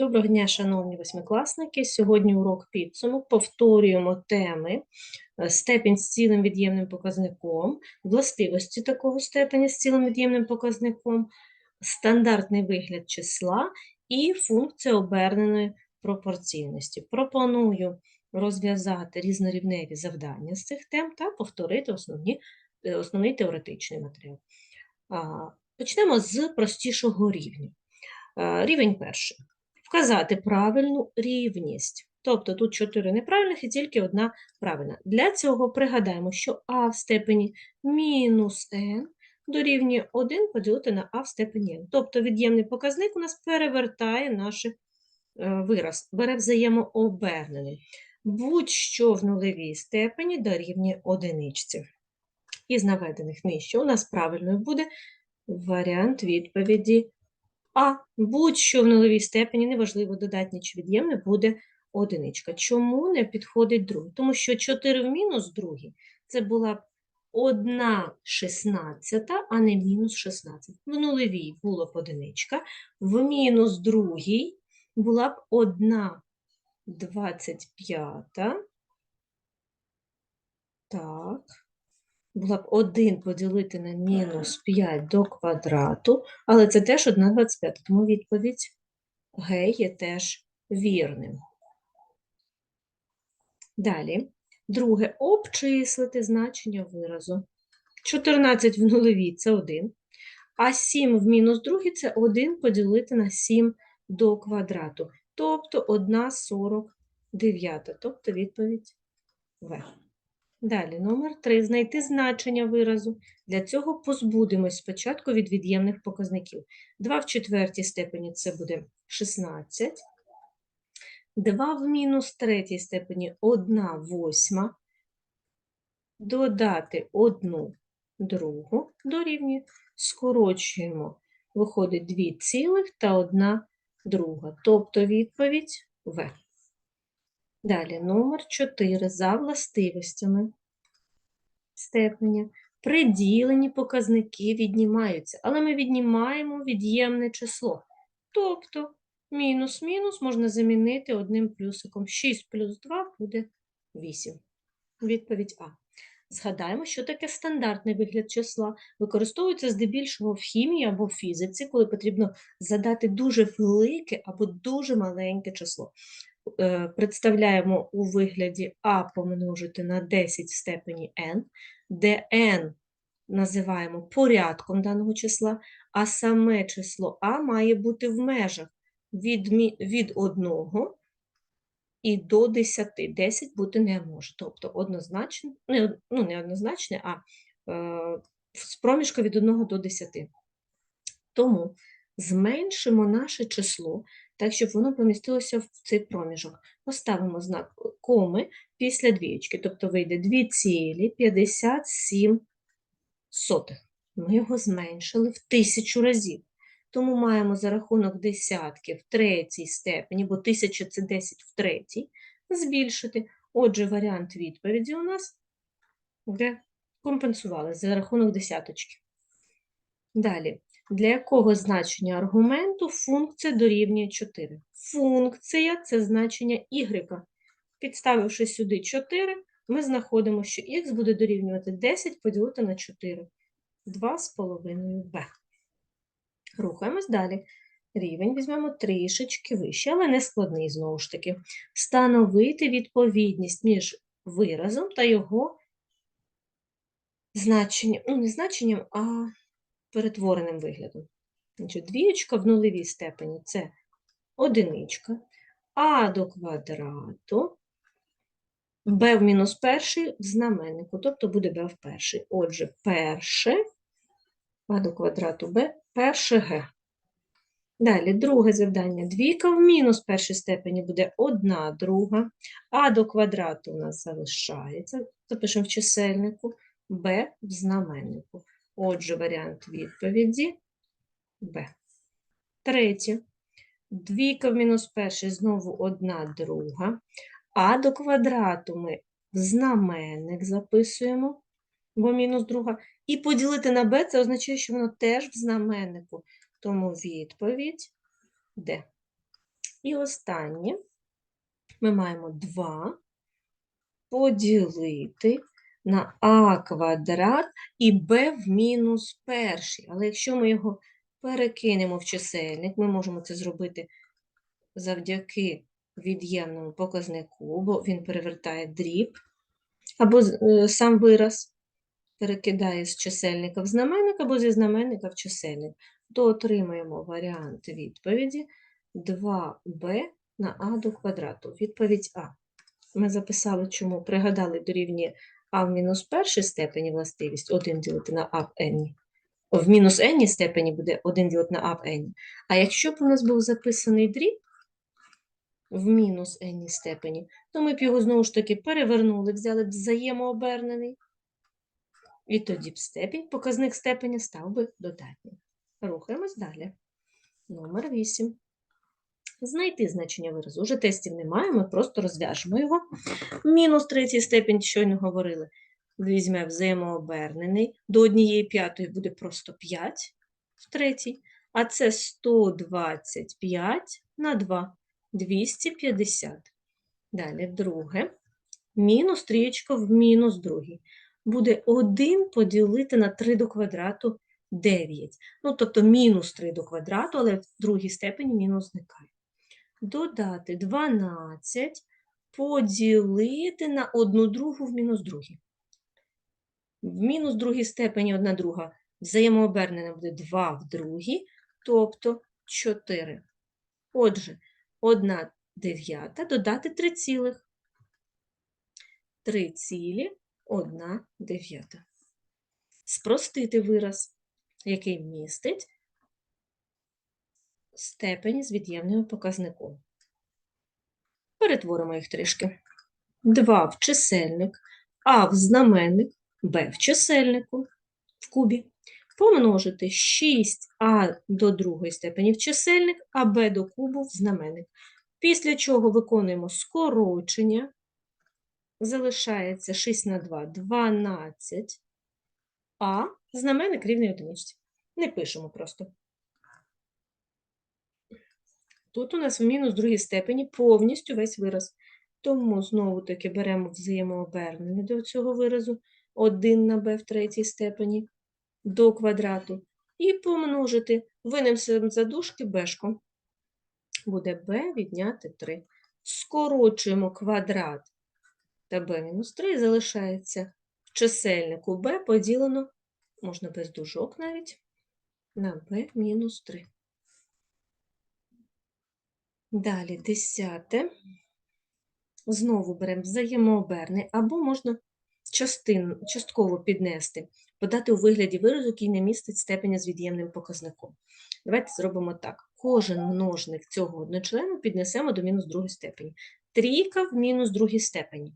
Доброго дня, шановні восьмикласники. Сьогодні урок підсумок. Повторюємо теми е, степінь з цілим від'ємним показником, властивості такого степеня з цілим від'ємним показником, стандартний вигляд числа і функція оберненої пропорційності. Пропоную розв'язати різнорівневі завдання з цих тем та повторити основні, е, основний теоретичний матеріал. Почнемо з простішого рівня. Е, Рівень перший вказати правильну рівність. Тобто тут чотири неправильних і тільки одна правильна. Для цього пригадаємо, що а в степені мінус n дорівнює 1 поділити на а в степені n. Тобто від'ємний показник у нас перевертає наш е, вираз, бере взаємообернений. Будь-що в нулевій степені дорівнює одиничці. Із наведених нижче у нас правильною буде варіант відповіді а будь-що в нулевій степені, неважливо, додатнє чи від'ємне, буде одиничка. Чому не підходить другий? Тому що 4 в мінус другий це була б 1 шістнадцята, а не мінус 16. В нулевій була б одиничка, в мінус другій була б 1 25. Так була б 1 поділити на мінус 5 до квадрату, але це теж 1 25, тому відповідь Г є теж вірним. Далі, друге, обчислити значення виразу. 14 в нулевій – це 1, а 7 в мінус другій – це 1 поділити на 7 до квадрату, тобто 1 49, тобто відповідь В. Далі, номер 3. Знайти значення виразу. Для цього позбудемось спочатку від від'ємних показників. 2 в четвертій степені це буде 16. 2 в мінус третій степені 1 восьма. Додати 1 другу дорівнює. Скорочуємо, виходить 2 цілих та 1 друга. Тобто відповідь В. Далі номер 4 за властивостями степеня. Приділені показники віднімаються, але ми віднімаємо від'ємне число. Тобто мінус-мінус можна замінити одним плюсиком. 6 плюс 2 буде 8. Відповідь А. Згадаємо, що таке стандартний вигляд числа. Використовується здебільшого в хімії або в фізиці, коли потрібно задати дуже велике або дуже маленьке число. Е, представляємо у вигляді А помножити на 10 в степені n, де n називаємо порядком даного числа, а саме число А має бути в межах від від 1 і до 10. 10 бути не може. Тобто однозначно, не, ну, не однозначне, а е, з проміжка від 1 до 10. Тому зменшимо наше число так, щоб воно помістилося в цей проміжок. Поставимо знак коми після двієчки, тобто вийде 2,57. Ми його зменшили в тисячу разів. Тому маємо за рахунок десятки в третій степені, бо тисяча це 10 в третій, збільшити. Отже, варіант відповіді у нас де компенсували за рахунок десяточки. Далі, для якого значення аргументу функція дорівнює 4? Функція це значення y. Підставивши сюди 4, ми знаходимо, що х буде дорівнювати 10 поділити на 4. 2,5b. Рухаємось далі. Рівень візьмемо трішечки вище, але не складний знову ж таки. Встановити відповідність між виразом та його значенням, ну, не значенням, а перетвореним виглядом. Значить, Двієчка в нулевій степені це одиничка, а до квадрату b в мінус перший в знаменнику, тобто буде b в перший. Отже, перше а до квадрату b, перше г. Далі, друге завдання. Двійка в мінус першій степені буде одна друга, а до квадрату у нас залишається, запишемо в чисельнику, b в знаменнику. Отже, варіант відповіді Б. Третє. Двійка в мінус перший, знову одна друга. А до квадрату ми знаменник записуємо, бо мінус друга. І поділити на b це означає, що воно теж в знаменнику. Тому відповідь Д. І останнє ми маємо 2 поділити на а квадрат і b в мінус перший. Але якщо ми його перекинемо в чисельник, ми можемо це зробити завдяки від'ємному показнику, бо він перевертає дріб, або е, сам вираз перекидає з чисельника в знаменник, або зі знаменника в чисельник, то отримаємо варіант відповіді 2b на а до квадрату. Відповідь А. Ми записали, чому пригадали дорівнює а в мінус першій степені властивість 1 ділити на а в n. В мінус n степені буде 1 ділити на а в n. А якщо б у нас був записаний дріб в мінус n степені, то ми б його знову ж таки перевернули, взяли б взаємообернений. І тоді б степінь, показник степені став би додатнім. Рухаємось далі. Номер 8. Знайти значення виразу. Уже тестів немає, ми просто розв'яжемо його. Мінус третій степень, щойно говорили. Візьмемо взаємообернений. До однієї п'ятої буде просто 5 в третій. А це 125 на 2. 250. Далі друге. Мінус трієчка в мінус другий. Буде 1 поділити на 3 до квадрату 9. Ну, тобто мінус 3 до квадрату, але в другій степені мінус зникає. Додати 12 поділити на 1 другу в мінус другій. В мінус другій степені 1 друга взаємообернена буде 2 в другій, тобто 4. Отже, 1 дев'ята додати 3 цілих. 3 цілі 1 дев'ята. Спростити вираз, який містить степені з від'ємним показником. Перетворимо їх трішки. 2 в чисельник, а в знаменник, b в чисельнику, в кубі. Помножити 6а до другої степені в чисельник, а b до кубу в знаменник. Після чого виконуємо скорочення. Залишається 6 на 2 – 12, а знаменник рівний одиничці. Не пишемо просто. Тут у нас в мінус другій степені повністю весь вираз. Тому знову-таки беремо взаємообернення до цього виразу 1 на b в третій степені до квадрату і помножити винесемо за дужки бешком. Буде b відняти 3. Скорочуємо квадрат та b мінус 3 залишається в чисельнику b поділено, можна без дужок навіть, на b мінус 3. Далі десяте. Знову беремо взаємооберний, або можна частин, частково піднести, подати у вигляді виразу, який не містить степеня з від'ємним показником. Давайте зробимо так. Кожен множник цього одночлену піднесемо до мінус другої степені. Трійка в мінус другій степені.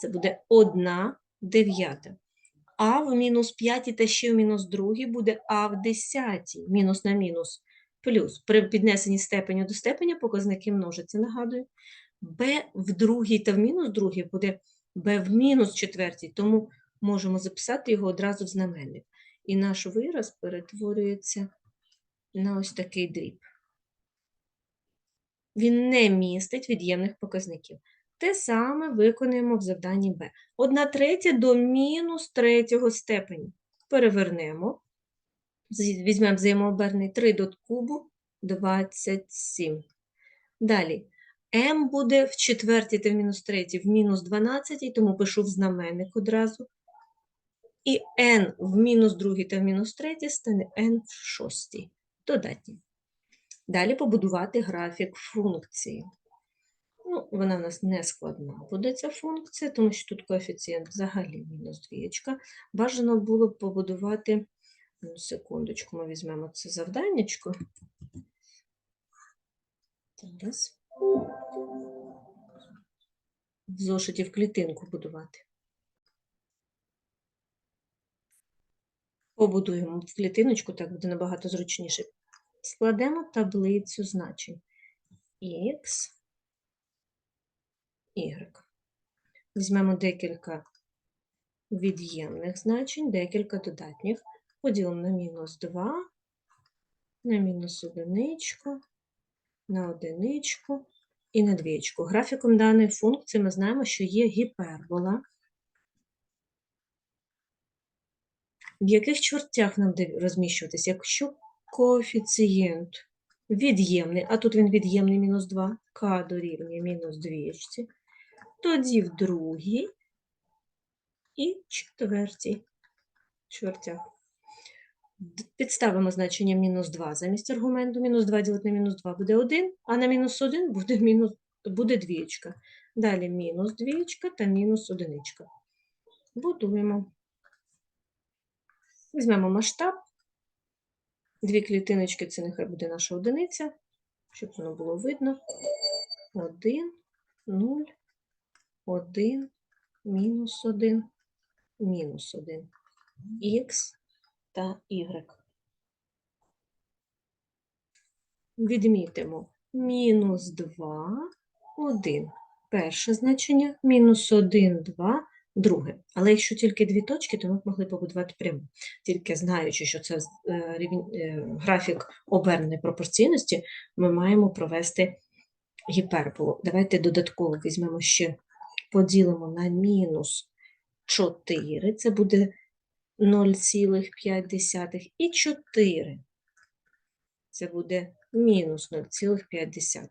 Це буде 1 дев'ята. А в мінус п'ятій та ще в мінус другій буде А в десятій. Мінус на мінус плюс. При піднесенні степеню до степеня показники множаться, нагадую. b в другій та в мінус другій буде b в мінус четвертій, тому можемо записати його одразу в знаменник. І наш вираз перетворюється на ось такий дріб. Він не містить від'ємних показників. Те саме виконуємо в завданні b. 1 третя до мінус третього степені. Перевернемо. Візьмемо взаємооберний 3 до кубу 27. Далі. m буде в четвертій та в мінус третій в мінус 12, тому пишу в знаменник одразу. І n в мінус другій та в мінус третій стане n в шостій. Додатні. Далі побудувати графік функції. Ну, вона в нас не складна буде ця функція, тому що тут коефіцієнт взагалі мінус двієчка. Бажано було побудувати, секундочку, ми візьмемо це завданнячко. Зараз. В зошиті в клітинку будувати. Побудуємо в клітиночку, так буде набагато зручніше. Складемо таблицю значень. Х, Y. Візьмемо декілька від'ємних значень, декілька додатніх. Поділимо на мінус 2, на мінус одиничку, на одиничку і на двічку. Графіком даної функції ми знаємо, що є гіпербола. В яких чвертях нам де розміщуватись? Якщо коефіцієнт від'ємний, а тут він від'ємний мінус 2, к дорівнює мінус 2, тоді в другій і четвертій чвертях. Підставимо значення мінус 2 замість аргументу. Мінус 2 ділити на мінус 2 буде 1, а на мінус 1 буде, мінус, буде двічка. Далі мінус двічка та мінус одиничка. Будуємо. Візьмемо масштаб. Дві клітиночки це нехай буде наша одиниця, щоб воно було видно. 1, 0, 1, мінус 1, мінус 1. Х та y. Відмітимо мінус 2, 1. Перше значення, мінус 1, 2, друге. Але якщо тільки дві точки, то ми б могли побудувати пряму. Тільки знаючи, що це е, е, графік оберненої пропорційності, ми маємо провести гіперболу. Давайте додатково візьмемо ще, поділимо на мінус 4, це буде 0,5 і 4. Це буде мінус 0,5.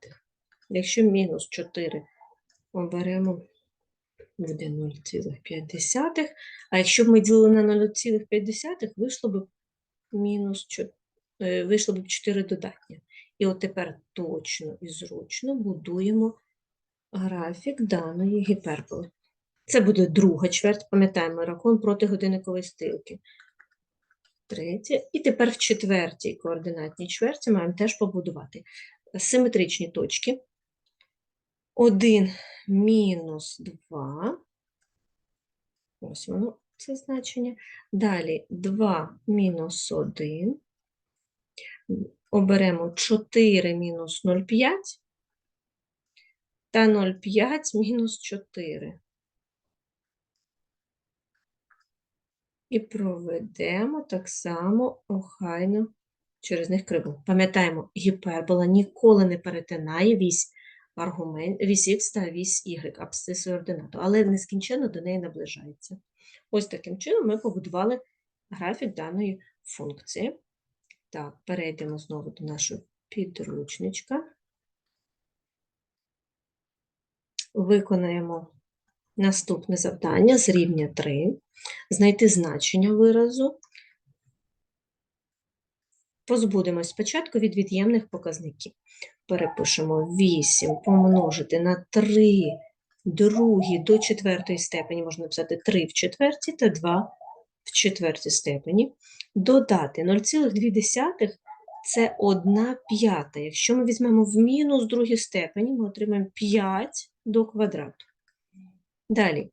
Якщо мінус 4 оберемо, буде 0,5. А якщо б ми ділили на 0,5, вийшло б мінус 4, вийшло б 4 додатні. І от тепер точно і зручно будуємо графік даної гіперболи. Це буде друга чверть, пам'ятаємо, рахун проти годинникової стрілки. Третя. І тепер в четвертій координатній чверті маємо теж побудувати симетричні точки. 1 мінус 2. Ось воно, це значення. Далі 2 мінус 1. Оберемо 4 мінус 0,5 та 0,5 мінус 4. І проведемо так само охайно через них криву. Пам'ятаємо, гіпербола ніколи не перетинає вісь аргумент, вісь х та вісь y, абсцису ординату, але нескінченно до неї наближається. Ось таким чином ми побудували графік даної функції. Так, перейдемо знову до нашого підручничка. Виконаємо наступне завдання з рівня 3. Знайти значення виразу. Позбудемось спочатку від від'ємних показників. Перепишемо 8 помножити на 3 другій до четвертої степені, можна написати 3 в четвертій та 2 в четвертій степені. Додати 0,2 це 1 п'ята. Якщо ми візьмемо в мінус другій степені, ми отримаємо 5 до квадрату. Далі.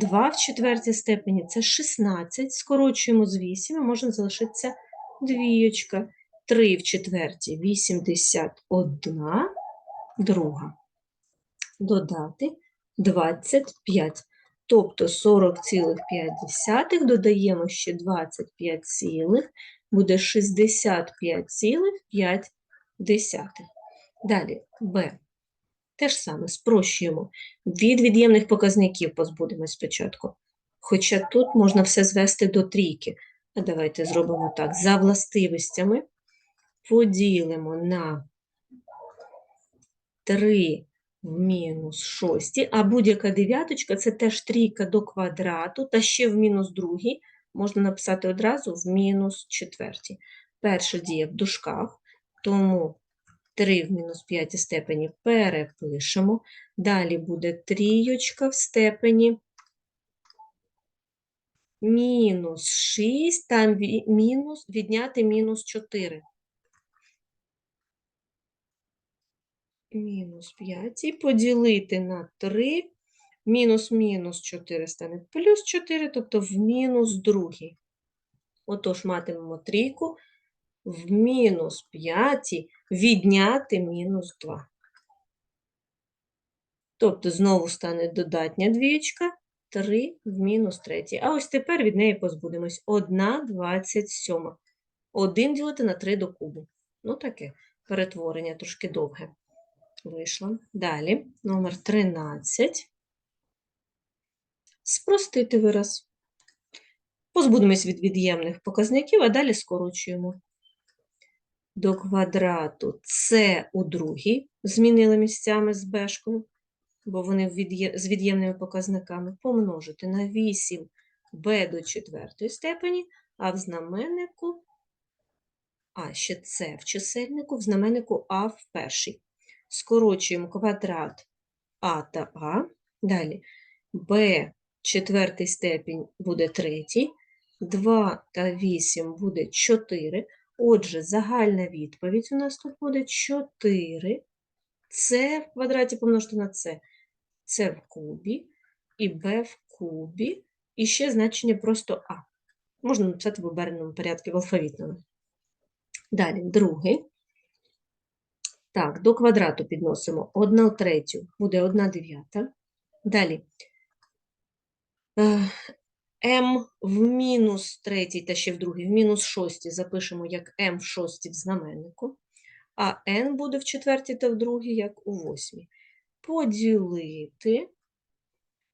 2 в четвертій степені це 16, скорочуємо з 8, і можна залишитися двієчка. 3 в четвертій 81, друга. Додати 25. Тобто 40,5 додаємо ще 25, цілих, буде 65,5. Далі Б. Те ж саме спрощуємо. Від від'ємних показників позбудемось спочатку. Хоча тут можна все звести до трійки. А давайте зробимо так. За властивостями поділимо на 3 в мінус 6, а будь-яка дев'яточка – це теж трійка до квадрату, та ще в мінус другій можна написати одразу в мінус четвертій. Перша дія в дужках, тому 3 в мінус 5 степені перепишемо. Далі буде трійочка в степені мінус 6, там мінус, відняти мінус 4. Мінус 5 і поділити на 3. Мінус мінус 4 стане плюс 4, тобто в мінус другий. Отож, матимемо трійку в мінус 5 відняти мінус 2. Тобто знову стане додатня двічка, 3 в мінус 3. А ось тепер від неї позбудемось. 1 27. 1 ділити на 3 до кубу. Ну таке перетворення трошки довге. Вийшло. Далі, номер 13. Спростити вираз. Позбудемось від від'ємних показників, а далі скорочуємо. До квадрату це у другій змінили місцями з бешкою, бо вони з від'ємними показниками. Помножити на 8 b до четвертої степені, а в знаменнику, а ще це в чисельнику, в знаменнику а в першій. Скорочуємо квадрат а та а. Далі b четвертий степінь буде третій, 2 та 8 буде 4. Отже, загальна відповідь у нас тут буде 4. Це в квадраті помножити на це. Це в кубі і b в кубі. І ще значення просто а. Можна написати в оберненому порядку в алфавітному. Далі, другий. Так, до квадрату підносимо 1 третю, буде 1 дев'ята. Далі m в мінус третій та ще в другій, в мінус шостій запишемо як m в шостій в знаменнику, а n буде в четвертій та в другій, як у восьмій. Поділити.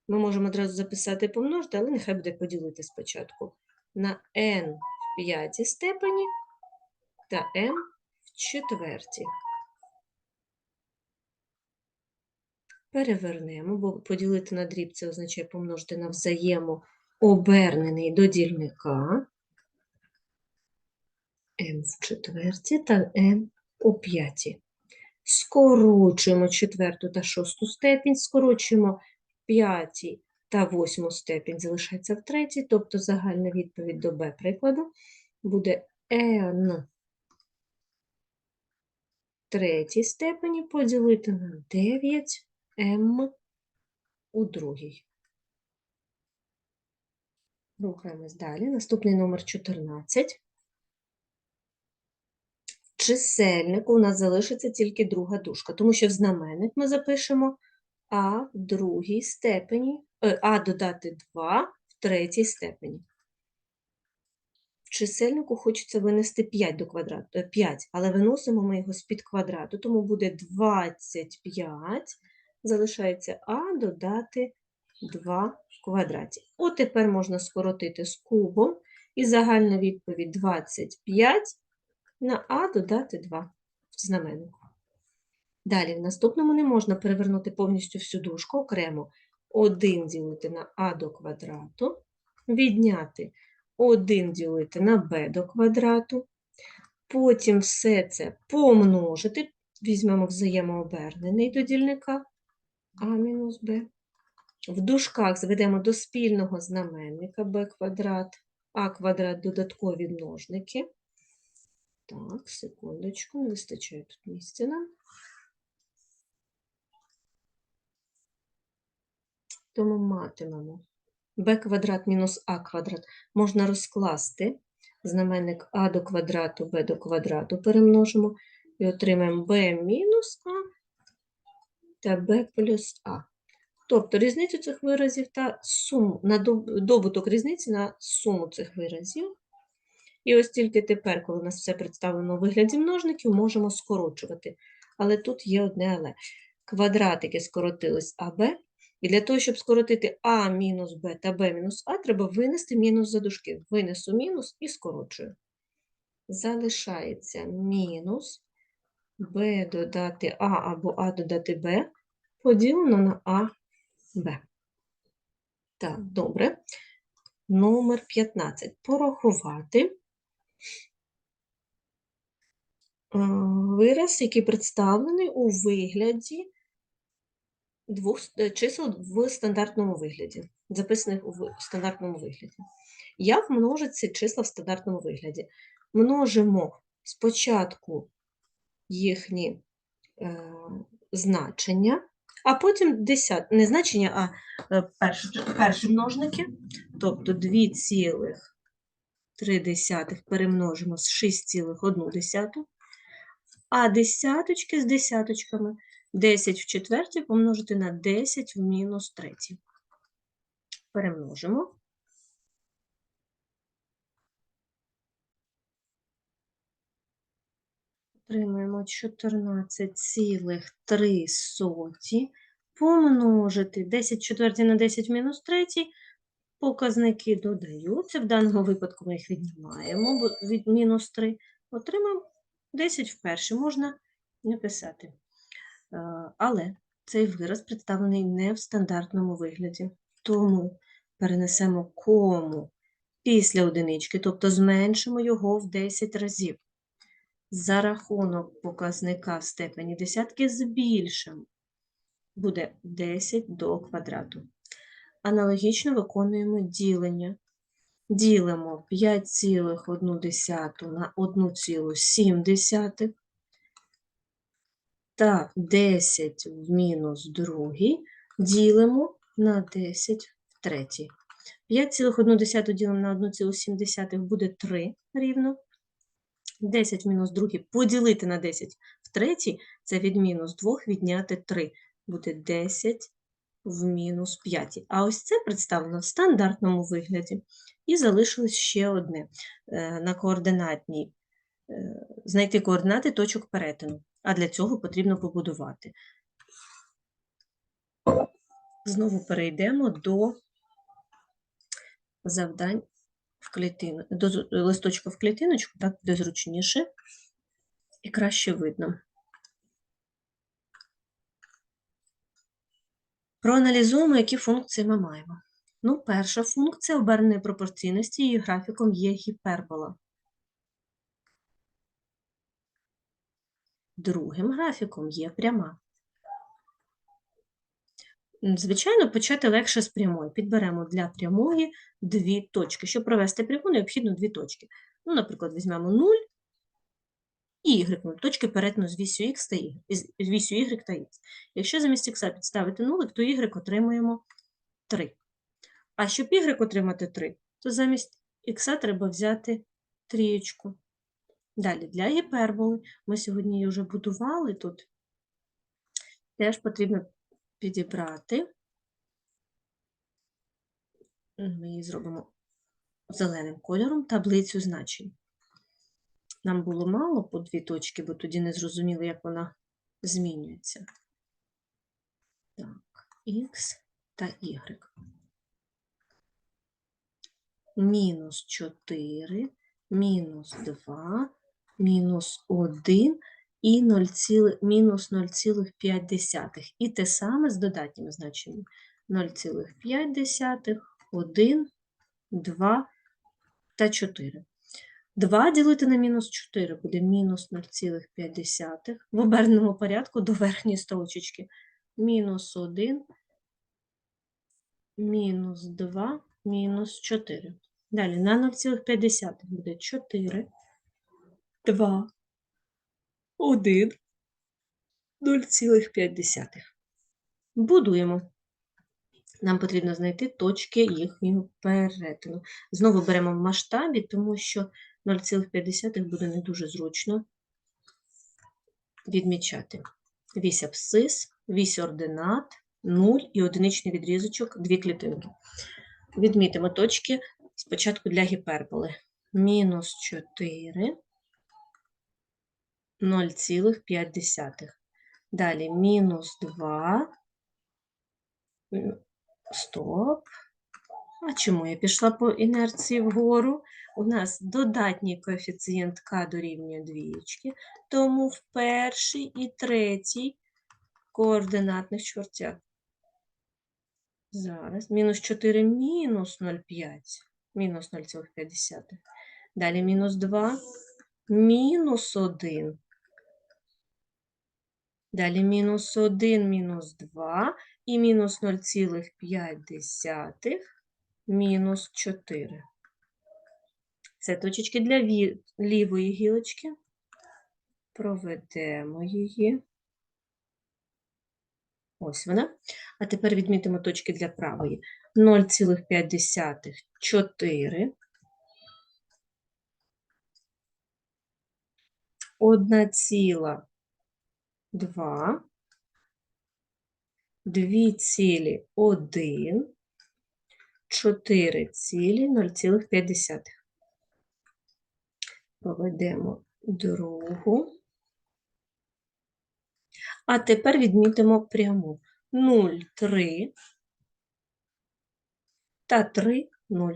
Ми можемо одразу записати помножити, але нехай буде поділити спочатку. На n в п'ятій степені та m в четвертій. Перевернемо, бо поділити на дріб це означає помножити на взаємообернений до дільника m в четвертій та n у п'ятій. Скорочуємо четверту та шосту степінь, скорочуємо п'ятій та восьму степінь, залишається в третій, тобто загальна відповідь до b прикладу буде n третій степені поділити на 9 m у другій. Рухаємось далі. Наступний номер 14. В чисельнику у нас залишиться тільки друга дужка, тому що в знаменник ми запишемо а в другій степені, е, а додати 2 в третій степені. В чисельнику хочеться винести 5 до квадрату, е, 5, але виносимо ми його з-під квадрату, тому буде 25, залишається а додати 2 в квадраті. От тепер можна скоротити з кубом, і загальна відповідь 25 на а додати 2 в знаменнику. Далі, в наступному не можна перевернути повністю всю дужку окремо. 1 ділити на а до квадрату, відняти 1 ділити на b до квадрату, потім все це помножити, візьмемо взаємообернений до дільника а мінус b. В дужках зведемо до спільного знаменника b квадрат, а квадрат додаткові множники. Так, секундочку, не вистачає тут місця нам. Тому матимемо b квадрат мінус а квадрат можна розкласти. Знаменник а до квадрату, b до квадрату перемножимо і отримаємо b мінус а та b плюс а. Тобто різницю цих виразів та суму, на добуток різниці на суму цих виразів. І ось тільки тепер, коли у нас все представлено у вигляді множників, можемо скорочувати. Але тут є одне але. Квадратики скоротились АБ, і для того, щоб скоротити А мінус Б та Б мінус А, треба винести мінус за дужки. Винесу мінус і скорочую. Залишається мінус Б додати А або А додати Б поділено на А Б. Так, добре. Номер 15. Порахувати е, вираз, який представлений у вигляді двох е, чисел в стандартному вигляді, записаних у стандартному вигляді. Як множать ці числа в стандартному вигляді? Множимо спочатку їхні е, значення, а потім десят, не значення, а е, перші, перші множники, тобто 2,3 перемножимо з 6,1, а десяточки з десяточками 10 в четвертій помножити на 10 в мінус третій. Перемножимо. Отримаємо 14,3 помножити 10 четвертій на 10 мінус 3. Показники додаються. В даному випадку ми їх віднімаємо від мінус 3. Отримаємо 10 вперше. Можна не писати. Е, Але цей вираз представлений не в стандартному вигляді. Тому перенесемо кому після одинички, тобто зменшимо його в 10 разів. За рахунок показника в степені десятки збільшимо. Буде 10 до квадрату. Аналогічно виконуємо ділення. Ділимо 5,1 на 1,7 та 10 в мінус другий ділимо на 10 в третій. 5,1 ділимо на 1,7 буде 3 рівно. 10 мінус другий поділити на 10 в третій – це від мінус 2 відняти 3. Буде 10 в мінус 5. А ось це представлено в стандартному вигляді. І залишилось ще одне е, на координатній. е, Знайти координати точок перетину. А для цього потрібно побудувати. Знову перейдемо до завдань в клітину, до листочка в клітиночку, так буде зручніше і краще видно. Проаналізуємо, які функції ми маємо. Ну, перша функція оберненої пропорційності, її графіком є гіпербола. Другим графіком є пряма. Звичайно, почати легше з прямої. Підберемо для прямої дві точки. Щоб провести пряму, необхідно дві точки. Ну, наприклад, візьмемо 0 і y, 0, точки перетину з вісю x та y, з вісю y та x. Якщо замість x підставити 0, то y отримуємо 3. А щоб y отримати 3, то замість x треба взяти трієчку. Далі, для гіперболи, ми сьогодні її вже будували тут, теж потрібно підібрати. Ми її зробимо зеленим кольором таблицю значень. Нам було мало по дві точки, бо тоді не зрозуміли, як вона змінюється. Так, Х та Y. Мінус 4, мінус 2, мінус 1 і 0, мінус 0,5. І те саме з додатніми значеннями. 0,5, 1, 2 та 4. 2 ділити на мінус 4 буде мінус 0,5. В оберненому порядку до верхньої строчечки. Мінус 1, мінус 2, мінус 4. Далі на 0,5 буде 4, 2, 1, 0,5. Будуємо. Нам потрібно знайти точки їхнього перетину. Знову беремо в масштабі, тому що 0,5 буде не дуже зручно відмічати. Вісь абсцис, вісь ординат, 0 і одиничний відрізочок, дві клітинки. Відмітимо точки спочатку для гіперболи. Мінус 4, 0,5. Далі мінус 2, Стоп. А чому я пішла по інерції вгору? У нас додатній коефіцієнт k дорівнює двічки, тому в перший і третій координатних чвертях. Зараз. Мінус 4 мінус 0,5. Мінус 0,5. Далі мінус 2, мінус 1. Далі мінус 1, мінус 2 і мінус 0,5, мінус 4. Це точечки для лівої гілочки. Проведемо її. Ось вона. А тепер відмітимо точки для правої. 0,5, 4. 1,2. 2 цілі 1, 4 цілі 0,5. Проведемо другу. А тепер відмітимо пряму 0, 3 та 3, 0.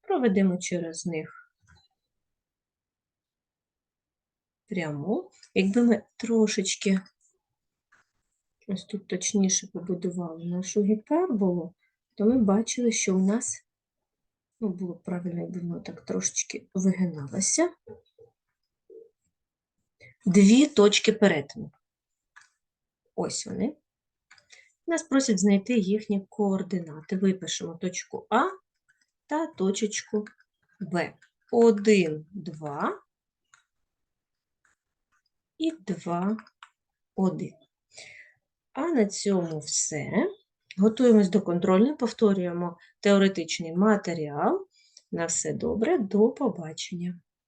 Проведемо через них пряму. Якби ми трошечки ось тут точніше побудували нашу гіперболу, то ми бачили, що у нас ну, було правильно, якби воно так трошечки вигиналося. Дві точки перетину. Ось вони. Нас просять знайти їхні координати. Випишемо точку А та точечку Б. 1, 2 і 2, 1. А на цьому все. Готуємось до контрольної, повторюємо теоретичний матеріал. На все добре, до побачення.